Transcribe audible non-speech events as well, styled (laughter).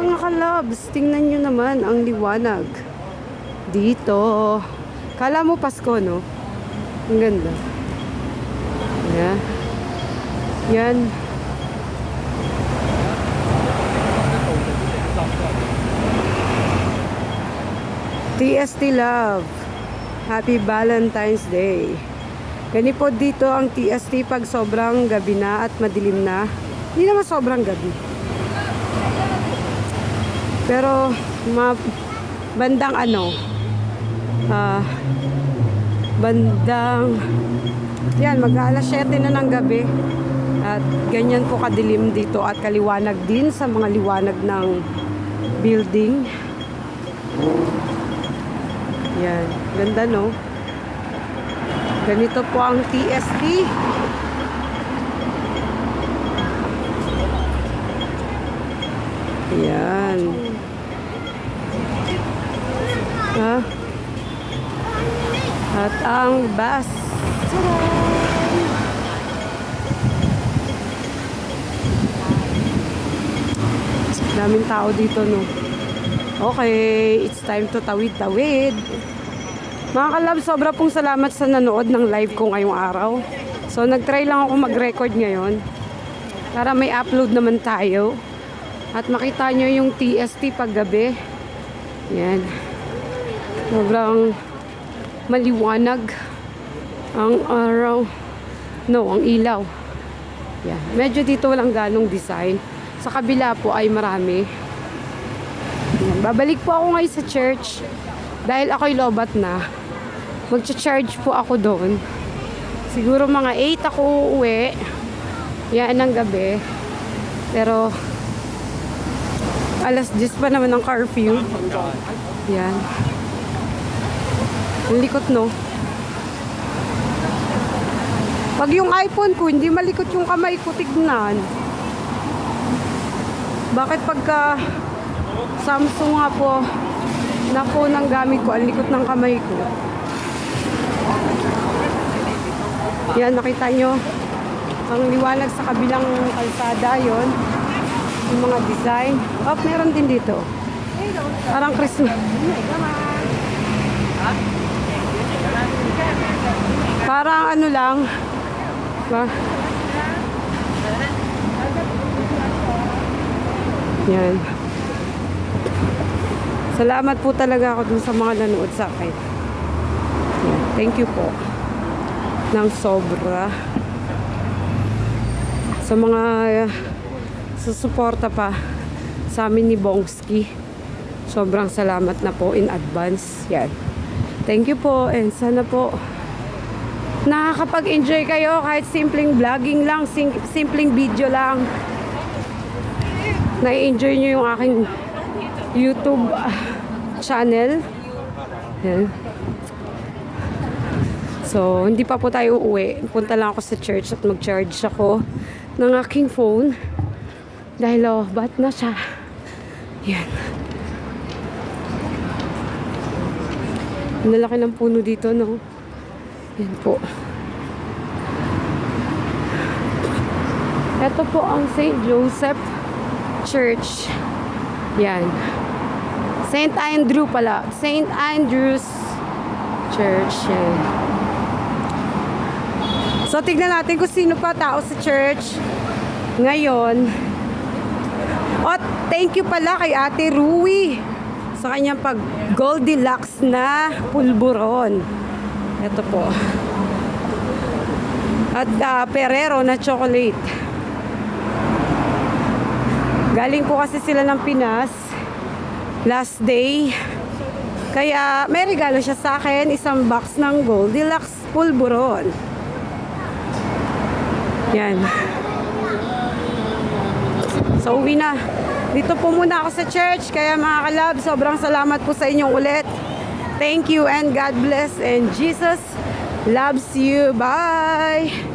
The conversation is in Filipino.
mga kalabs. Tingnan nyo naman ang liwanag. Dito. Kala mo Pasko, no? Ang ganda. Yeah. Yan. TST Love. Happy Valentine's Day. Gani po dito ang TST pag sobrang gabi na at madilim na. Hindi naman sobrang gabi. Pero ma bandang ano ah bandang yan mag alas 7 na ng gabi. At ganyan po kadilim dito at kaliwanag din sa mga liwanag ng building. Yan ganda no? Ganito po ang TST yan ang bus. Daming tao dito no? Okay it's time to tawid-tawid. Mga kalab sobra pong salamat sa nanood ng live ko ngayong araw. So nagtry lang ako mag-record ngayon para may upload naman tayo. At makita nyo yung TST paggabi. Yan. Sobrang maliwanag ang araw. No ang ilaw. Yan medyo dito walang ganong design. Sa kabila po ay marami. Yan. babalik po ako ngayon sa church. Dahil ako'y lobat na. Magcha-charge po ako doon. Siguro mga 8 ako uuwi. Yan ng gabi. Pero alas 10 pa naman ang curfew. Yan ang likot no? Pag yung iPhone ko hindi malikot yung kamay ko tignan. Bakit pagka Samsung nga po na phone ang gamit ko ang likot ng kamay ko? Yan nakita nyo. Ang liwanag sa kabilang kalsada yon yung mga design. Oh meron din dito. Parang Christmas parang ano lang. Ba yan. Salamat po talaga ako dun sa mga nanood sa akin. Yan. thank you po. Ng sobra. Sa mga uh, susuporta pa sa amin ni Bongski. Sobrang salamat na po in advance. Yan. Thank you po and sana po nakakapag-enjoy kayo kahit simpleng vlogging lang sim- simpleng video lang na-enjoy nyo yung aking YouTube (laughs) channel yan So, hindi pa po tayo uuwi. Punta lang ako sa church at mag-charge ako ng aking phone. Dahil, oh, bat na siya. Yan. Ang lalaki ng puno dito, no? Yan po. Ito po ang St. Joseph Church. Yan. St. Andrew pala. St. Andrew's Church. Yan. So, tignan natin kung sino pa tao sa church ngayon. At thank you pala kay Ate Rui sa kanyang pag Goldilocks na pulburon. Ito po. At ah, Ferrero na chocolate. Galing po kasi sila ng Pinas last day. Kaya may regalo siya sa akin, isang box ng Goldilocks pulburon. Yan. So, uwi na. Dito po muna ako sa church. Kaya mga kalab, sobrang salamat po sa inyong ulit. Thank you and God bless. And Jesus loves you. Bye!